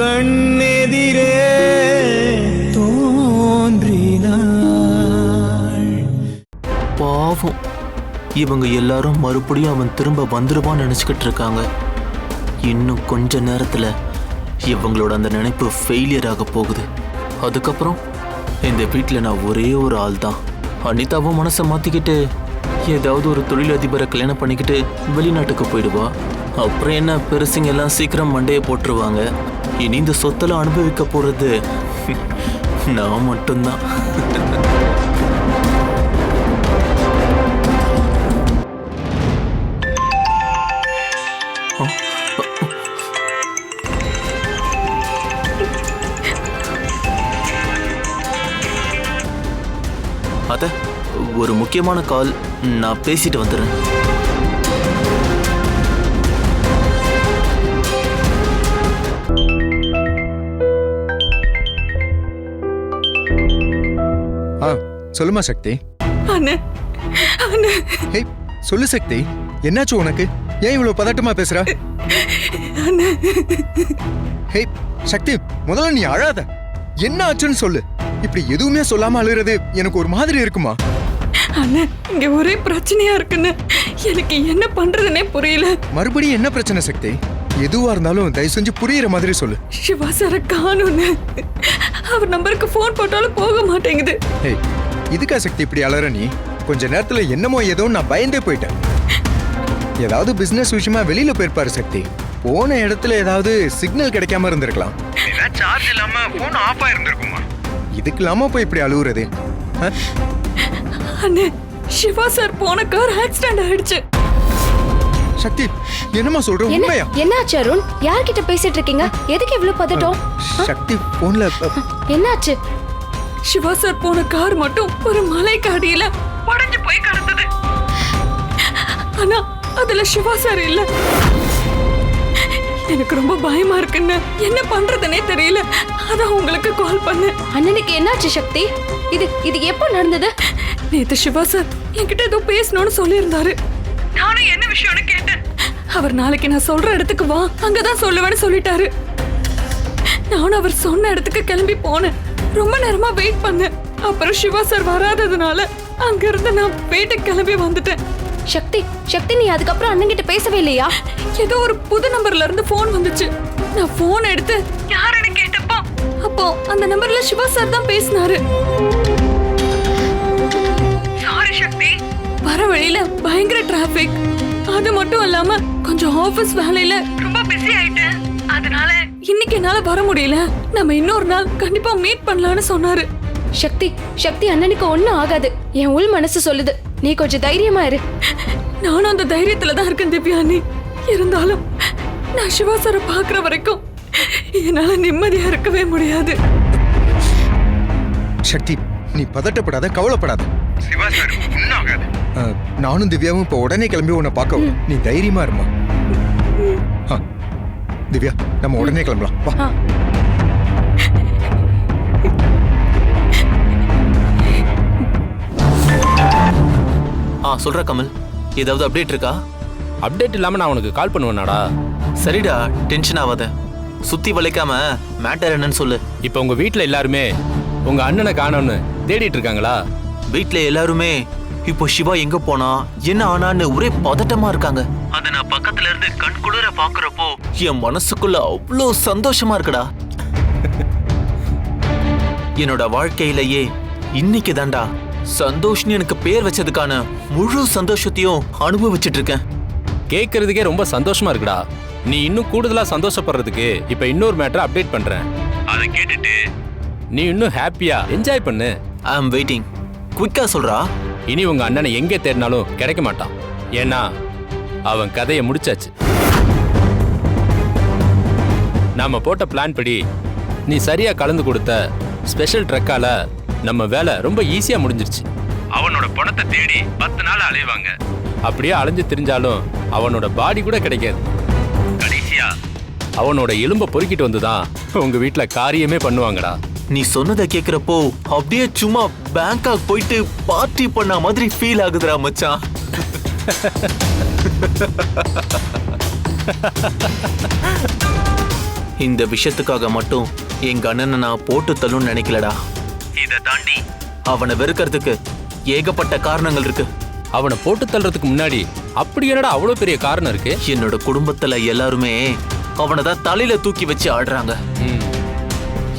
கண்ணெதிரே தோன்றினாள். பாவம். இவங்க எல்லாரும் மறுபடியும் அவன் திரும்ப வந்துடுவான்னு நினச்சிக்கிட்டு இருக்காங்க. இன்னும் கொஞ்ச நேரத்தில் இவங்களோட அந்த நினைப்பு ஃபெயிலியர் ஆக போகுது. அதுக்கப்புறம் இந்த வீட்டில் நான் ஒரே ஒரு ஆள் தான் அனிதாவும் மனசை மாற்றிக்கிட்டு ஏதாவது ஒரு தொழிலதிபரை கல்யாணம் பண்ணிக்கிட்டு வெளிநாட்டுக்கு போயிடுவா. அப்புறம் என்ன பெருசுங்க எல்லாம் சீக்கிரம் மண்டையை போட்டுருவாங்க. இனி இந்த சொத்தெல்லாம் அனுபவிக்க போகிறது நான் மட்டும்தான். அத ஒரு முக்கியமான கால் நான் பேசிட்டு வந்துடுறேன். சொல்லுமா சக்தி? அண்ணே அண்ணே. ஹே சொல்லு சக்தி என்னாச்சு உனக்கு? ஏன் இவ்வளவு பதட்டமா பேசுற? ஹே சக்தி முதல்ல நீ அழாத. என்ன ஆச்சுன்னு சொல்லு. இப்படி எதுவுமே சொல்லாம அழுகிறது எனக்கு ஒரு மாதிரி இருக்குமா? அண்ணே இங்க ஒரே பிரச்சனையா இருக்குன்னு எனக்கு என்ன பண்றதுனே புரியல. மறுபடியும் என்ன பிரச்சனை சக்தி? எதுவா இருந்தாலும் தயவு செஞ்சு புரியுற மாதிரி சொல்லு. சிவா சார காணும்னு அவர் நம்பருக்கு ஃபோன் போட்டாலும் போக மாட்டேங்குது. இதுக்கா சக்தி இப்படி அலற நீ? கொஞ்ச நேரத்துல என்னமோ ஏதோ நான் பயந்தே போயிட்டேன். ஏதாவது பிசினஸ் விஷயமா வெளியில போயிருப்பாரு சக்தி. போன இடத்துல ஏதாவது சிக்னல் கிடைக்காம இருந்திருக்கலாம். சார்ஜ் இல்லாம போன் ஆஃப் ஆயிருந்திருக்குமா? இதுக்கு இல்லாம போய் இப்படி அழுகுறது? அண்ணே சிவா சார் போன கார் ஆக்சிடென்ட் ஆயிடுச்சு. சக்தி என்னம்மா சொல்ற? என்ன? உண்மையா? என்னாச்சு அருண்? யார்கிட்ட பேசிட்டு இருக்கீங்க? எதுக்கு இவ்ளோ பதட்டம்? சக்தி போன்ல என்னாச்சு? சிவா சார் போன கார் மட்டும் ஒரு மலைக்கு அடியில உடைஞ்சு போய் கிடந்தது ஆனா அதுல சிவா சார் இல்ல. எனக்கு ரொம்ப பயமா இருக்குன்னு என்ன பண்றதுனே தெரியல. அதான் உங்களுக்கு கால் பண்ணேன். அண்ணனுக்கு என்னாச்சு சக்தி? இது இது எப்போ நடந்தது? நேத்து சிவா சார் என்கிட்ட ஏதோ பேசணும்னு சொல்லியிருந்தாரு. நானும் என்ன விஷயம்னு கேட்டேன். அவர் நாளைக்கு நான் சொல்ற இடத்துக்கு வா அங்கதான் சொல்லுவேன்னு சொல்லிட்டாரு. நானும் அவர் சொன்ன இடத்துக்கு கிளம்பி போனேன். ரொம்ப நேரமா வெயிட் பண்ணேன். அப்புறம் சிவா சார் வராததுனால அங்க இருந்து நான் வீட்டுக்கு கிளம்பி வந்துட்டேன். சக்தி சக்தி நீ அதுக்கப்புறம் அண்ணன்கிட்ட பேசவே இல்லையா? ஏதோ ஒரு புது நம்பர்ல இருந்து போன் வந்துச்சு. நான் போன் எடுத்து யாருன்னு கேட்டப்போ? அப்போ அந்த நம்பர்ல சிவா சார் தான் பேசினாரு. சாரி சக்தி. வர வழியில பயங்கர டிராபிக் அது மட்டும் இல்லாம கொஞ்சம் ஆபீஸ் வேலையில ரொம்ப பிஸி ஆயிட்டேன். அதனால இன்னைக்கு என்னால வர முடியல. நம்ம இன்னொரு நாள் கண்டிப்பா மீட் பண்ணலாம்னு சொன்னாரு. சக்தி சக்தி அண்ணனுக்கு ஒண்ணும் ஆகாது. என் உள் மனசு சொல்லுது. நீ கொஞ்சம் தைரியமா இரு. நானும் அந்த தைரியத்துல தான் இருக்கேன் திவ்யானி இருந்தாலும் நான் சிவா சாரை பாக்குற வரைக்கும் என்னால நிம்மதியா இருக்கவே முடியாது. சக்தி நீ பதட்டப்படாத கவலைப்படாத. சிவா சார் ஒன்னாகாது நானும் திவ்யாவும் இப்ப உடனே கிளம்பி உன்னை பார்க்க. நீ தைரியமா இருமா. திவ்யா நம்ம உடனே கிளம்பலாம். வா. ஆ. சொல்ற கமல். ஏதாவது அப்டேட் இருக்கா? அப்டேட் இல்லாம நான் உனக்கு கால் பண்ணுவேனாடா. சரிடா டென்ஷன் ஆகாத சுத்தி வளைக்காம மேட்டர் என்னன்னு சொல்லு. இப்போ உங்க வீட்ல எல்லாருமே உங்க அண்ணனை காணோம்னு தேடிட்டு இருக்காங்களா? வீட்ல எல்லாருமே இப்போ சிவா எங்க போனா என்ன ஆனான்னு ஒரே பதட்டமா இருக்காங்க. அத நான் பக்கத்துல இருந்து கண் குளிர பாக்குறப்போ என் மனசுக்குள்ள அவ்வளோ சந்தோஷமா இருக்குடா. என்னோட வாழ்க்கையிலேயே இன்னைக்கு தான்டா சந்தோஷ்னு எனக்கு பேர் வச்சதுக்கான முழு சந்தோஷத்தையும் அனுபவிச்சிட்டு இருக்கேன். கேட்கறதுக்கே ரொம்ப சந்தோஷமா இருக்குடா. நீ இன்னும் கூடுதலா சந்தோஷப்படுறதுக்கு இப்போ இன்னொரு மேட்டரை அப்டேட் பண்றேன். அதை கேட்டுட்டு நீ இன்னும் ஹாப்பியா? என்ஜாய் பண்ணு. ஐ அம் வெயிட்டிங். குவிக்கா சொல்றா? இனி உங்க அண்ணனை எங்கே தேடினாலும் கிடைக்க மாட்டான். ஏன்னா அவன் கதையை முடிச்சாச்சு. நாம போட்ட பிளான் படி நீ சரியா கலந்து கொடுத்த ஸ்பெஷல் ட்ரக்கால நம்ம வேலை ரொம்ப ஈஸியா முடிஞ்சிருச்சு. அவனோட பணத்தை தேடி பத்து நாள் அலைவாங்க. அப்படியே அலைஞ்சு திரிஞ்சாலும் அவனோட பாடி கூட கிடைக்காது. கடைசியா அவனோட எலும்பை பொறுக்கிட்டு வந்துதான் உங்க வீட்டுல காரியமே பண்ணுவாங்கடா. நீ சொன்னதை கேக்குறப்போ அப்படியே சும்மா பேங்காக் போயிட்டு பார்ட்டி பண்ண மாதிரி ஃபீல் ஆகுதுடா மச்சான். இந்த விஷயத்துக்காக மட்டும் எங்க அண்ணனை நான் போட்டு தள்ளுன்னு நினைக்கலடா. இதை தாண்டி அவனை வெறுக்கிறதுக்கு ஏகப்பட்ட காரணங்கள் இருக்கு. அவனை போட்டு தள்ளுறதுக்கு முன்னாடி அப்படி என்னடா அவ்வளோ பெரிய காரணம் இருக்கு? என்னோட குடும்பத்துல எல்லாருமே அவனை தான் தலையில தூக்கி வச்சு ஆடுறாங்க. ம்.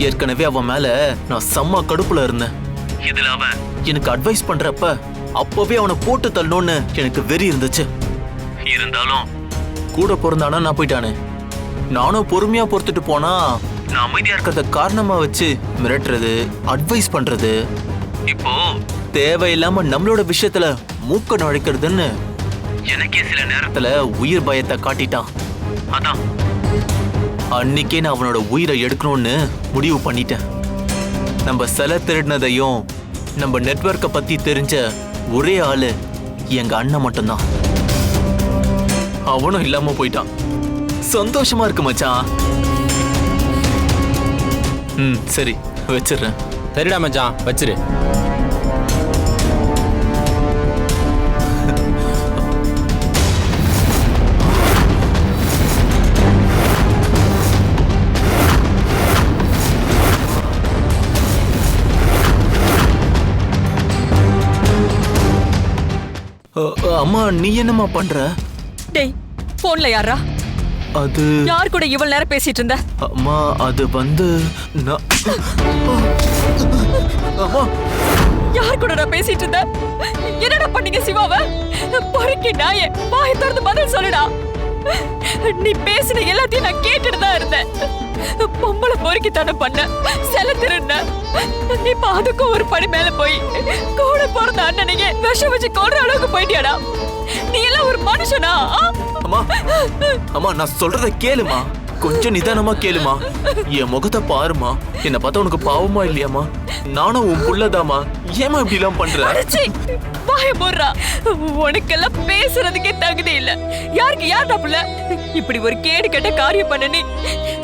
ஏற்கனவே அவன் மேல நான் செம்ம கடுப்புல இருந்தேன். இதுல அவன்? எனக்கு அட்வைஸ் பண்றப்ப அப்பவே அவனை போட்டு தள்ளணும்னு எனக்கு வெறி இருந்துச்சு. இருந்தாலும் கூட பிறந்தானா நான் போயிட்டானே. நானும் பொறுமையா பொறுத்துட்டு போனா நான் அமைதியா இருக்கிறத காரணமா வச்சு மிரட்டுறது அட்வைஸ் பண்றது. இப்போ தேவையில்லாம நம்மளோட விஷயத்துல மூக்க நுழைக்கிறதுன்னு எனக்கே சில நேரத்துல உயிர் பயத்தை காட்டிட்டான். அதான். அன்னைக்கே நான் அவனோட உயிரை எடுக்கணும்னு முடிவு பண்ணிட்டேன். நம்ம சிலை திருடினதையும் நம்ம நெட்வொர்க்கை பற்றி தெரிஞ்ச ஒரே ஆள் எங்கள் அண்ணன் மட்டும்தான். அவனும் இல்லாமல் போயிட்டான். சந்தோஷமா இருக்கு மச்சான். ம் சரி வச்சிடுறேன். சரிடா மச்சான். வச்சிரு. அம்மா நீ என்னம்மா பண்ற? டேய் போன்ல யாரா அது யார் கூட இவ்வளவு நேரம் பேசிட்டு இருந்த? அம்மா அது வந்து நான் அம்மா. யார் கூட நான் பேசிட்டு இருந்த என்னடா பண்ணீங்க சிவாவ? பொறுக்கி நாயே வாயை திறந்து பதில் சொல்லுடா. நீ பேசின எல்லாத்தையும் நான் கேட்டுட்டு தான் இருந்தேன். பொம்பளை பொறுக்கி தானே பண்ண செல திருண்ண இப்ப அதுக்கும் ஒரு படி மேல போய் கூட பிறந்த அண்ணனையே விஷம் வச்சு கொள்ற அளவுக்கு போயிட்டியாடா? நீ எல்லாம் ஒரு மனுஷனா? ஆ? அம்மா அம்மா நான் சொல்றத கேளுமா? கொஞ்சம் நிதானமா கேளுமா. என் முகத்தை பாருமா. என்ன பார்த்தா உனக்கு பாவமா இல்லையாம்மா? நானும் உன் புள்ளதாமா ஏமா இப்படி எல்லாம் பண்ற வாய மூடுறா. உனக்கெல்லாம் பேசுறதுக்கே தகுதி இல்ல. யாருக்கு யார்டா புள்ள இப்படி ஒரு கேடு கெட்ட காரியம் பண்ண நீ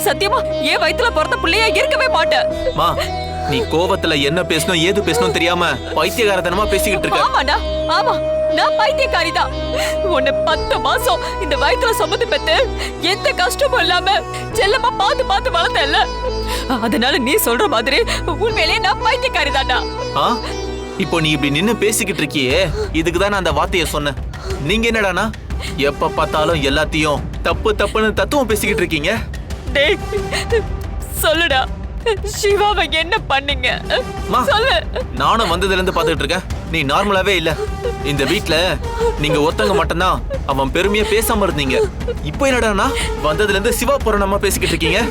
சத்தியமா என் வயித்துல பிறந்த புள்ளையா இருக்கவே மாட்டேன். மா நீ கோவத்துல என்ன பேசணும் ஏது பேசணும் தெரியாம பைத்தியகாரத்தனமா பேசிக்கிட்டு இருக்க. ஆமாடா ஆமா. நான் பைத்தியக்காரி தான் உன்னை பத்து மாசம் இந்த வயித்துல சுமந்து பெத்து எந்த கஷ்டமும் இல்லாம செல்லமா பார்த்து பார்த்து வளர்த்தேன்ல. அதனால நீ சொல்ற மாதிரி உண்மையிலேயே நான் பைத்தியக்காரி தான்டா ஆ? இப்போ நீ இப்படி நின்னு பேசிக்கிட்டு இருக்கியே. இதுக்கு தான் நான் அந்த வார்த்தையை சொன்னேன். நீங்க என்னடானா? எப்ப பார்த்தாலும் எல்லாத்தையும் தப்பு தப்புன்னு தத்துவம் பேசிக்கிட்டு இருக்கீங்க? டேய் சொல்லுடா. சிவாவை என்ன பண்ணீங்க. சொல்லு. நானும் வந்ததுல இருந்து பாத்துக்கிட்டு இருக்கேன். நீ நார்மலாவே இல்ல. இந்த வீட்ல நீங்க ஒருத்தங்க மட்டும்தான். அவன் பெருமையா பேசாம இருந்தீங்க. இப்போ என்னடானா? வந்ததுல இருந்து சிவா புராணமா பேசிக்கிட்டு இருக்கீங்க.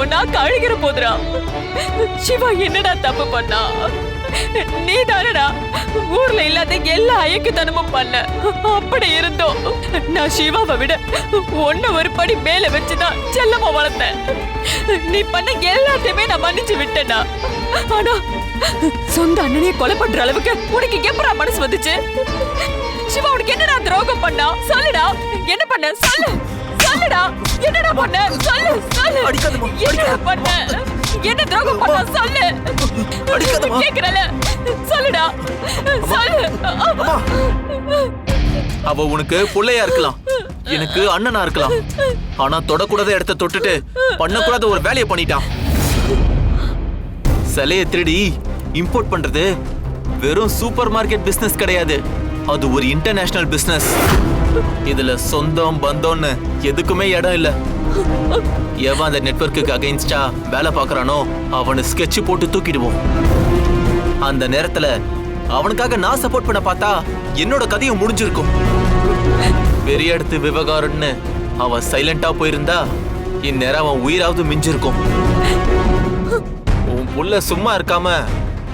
ஒன்னா கழுகிற போதுரா சிவா என்னடா தப்பு பண்ணா? நீ தானடா ஊர்ல இல்லாத எல்லா அயக்குத்தனமும் பண்ண. அப்படி இருந்தோம். நான் சிவாவை விட ஒன்ன ஒரு படி மேல வச்சுதான் செல்லமா வளர்த்தேன். நீ பண்ண எல்லாத்தையுமே நான் மன்னிச்சு விட்டேன்டா. ஆனா சொந்த அண்ணனையே கொலை பண்ற அளவுக்கு உனக்கு எப்படா மனசு வந்துச்சு? சிவா உனக்கு என்னடா துரோகம் பண்ணா? சொல்லுடா. என்ன பண்ண? சொல்லு. சொல்லுடா. என்னடா பண்ண? சொல்லு. சொல்லு. என்னடா. பண்ண? என்ன துரோகம் பண்ண சொல்லு. கேக்குறல சொல்லுடா. சொல்லு. அவ உனக்கு புள்ளையா இருக்கலாம். எனக்கு அண்ணனா இருக்கலாம். ஆனா தொடக்கூடாத இடத்த தொட்டுட்டு பண்ணக்கூடாத ஒரு வேலையை பண்ணிட்டான். சிலையை திருடி இம்போர்ட் பண்றது வெறும் சூப்பர் மார்க்கெட் பிசினஸ் கிடையாது. அது ஒரு இன்டர்நேஷனல் பிசினஸ் இதுல சொந்தம் பந்தம்னு எதுக்குமே இடம் இல்ல. எவன் அந்த நெட்ஒர்க்குக்கு அகைன்ஸ்டா வேலை பார்க்கறானோ அவனை ஸ்கெட்ச் போட்டு தூக்கிடுவோம். அந்த நேரத்துல அவனுக்காக நான் சப்போர்ட் பண்ண பார்த்தா என்னோட கதையும் முடிஞ்சிருக்கும். பெரிய இடத்து விவகாரம்னு அவன் சைலண்டா போயிருந்தா இந்நேரம் அவன் உயிராவது மிஞ்சிருக்கும். உன் புள்ள சும்மா இருக்காம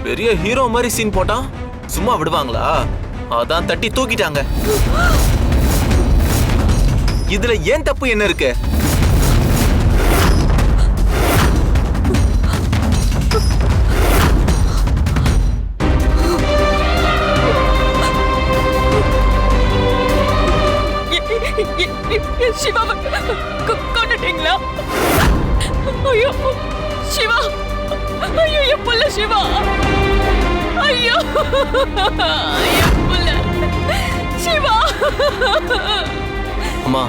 பெரிய ஹீரோ மாதிரி சீன் போட்டான்? சும்மா விடுவாங்களா? அதான் தட்டி தூக்கிட்டாங்க. இதுல ஏன் தப்பு என்ன இருக்கு? சிவாவை கொ- கொன்னுட்டீங்களா ஐயோ சிவா ஐயோ என் புள்ள சிவா ஐயோ என் புள்ள சிவா அம்மா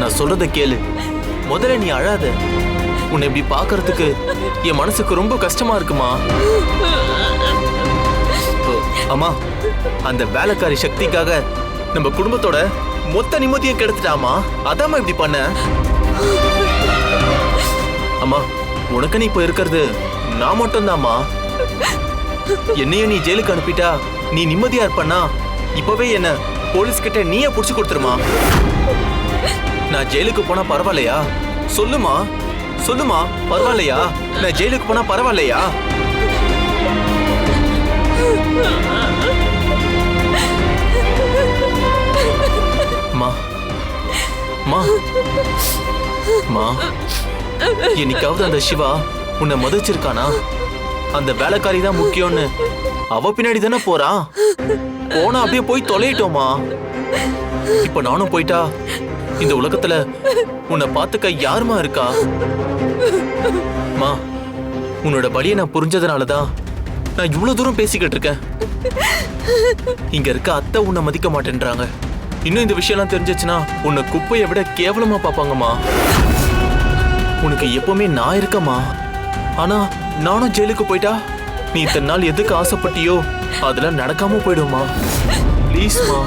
நான் சொல்றத கேளு. முதல்ல நீ அழாத. உன்னை இப்படி பார்க்கறதுக்கு என் மனசுக்கு ரொம்ப கஷ்டமா இருக்குமா? ஓ, அம்மா அந்த வேலைக்காரி சக்திக்காக நம்ம குடும்பத்தோட மொத்த நிம்மதியை கெடுத்துட்டாமா அதாம்மா இப்படி பண்ண? அம்மா உனக்கு நீ இப்ப இருக்கிறது நான் மட்டும்தாம்மா. என்னையும் நீ ஜெயிலுக்கு அனுப்பிட்டா நீ நிம்மதியா இருப்பண்ணா இப்பவே என்ன போலீஸ் கிட்ட நீயே புடிச்சு கொடுத்துருமா? நான் ஜெயிலுக்கு போனா பரவாயில்லையா? சொல்லுமா சொல்லுமா பரவாயில்லையா? நான் ஜெயிலுக்கு போனா பரவாயில்லையா? மா மா மா என்னைக்காவது அந்த சிவா உன்னை மதிச்சிருக்கானா? அந்த வேலைக்காரி தான் முக்கியம்னு. அவ பின்னாடி தானே போறா? போனா அப்படியே போய் தொலையிட்டோமா இப்ப நானும் போயிட்டா? இந்த உலகத்துல உன்னை பார்த்துக்க யாருமா இருக்கா? மா உன்னோட வழியை நான் புரிஞ்சதுனாலதான் நான் இவ்வளவு தூரம் பேசிக்கிட்டு இருக்கேன். இங்க இருக்க அத்தை உன்னை மதிக்க மாட்டேன்றாங்க. இன்னும் இந்த விஷயம்லாம் தெரிஞ்சிச்சுன்னா உன்னை குப்பையை விட கேவலமா பார்ப்பாங்கம்மா. உனக்கு எப்பவுமே நான் இருக்கம்மா. ஆனா நானும் ஜெயிலுக்கு போயிட்டா நீ இத்தனை நாள் எதுக்கு ஆசைப்பட்டியோ அதெல்லாம் நடக்காம போயிடுமா ப்ளீஸ்மா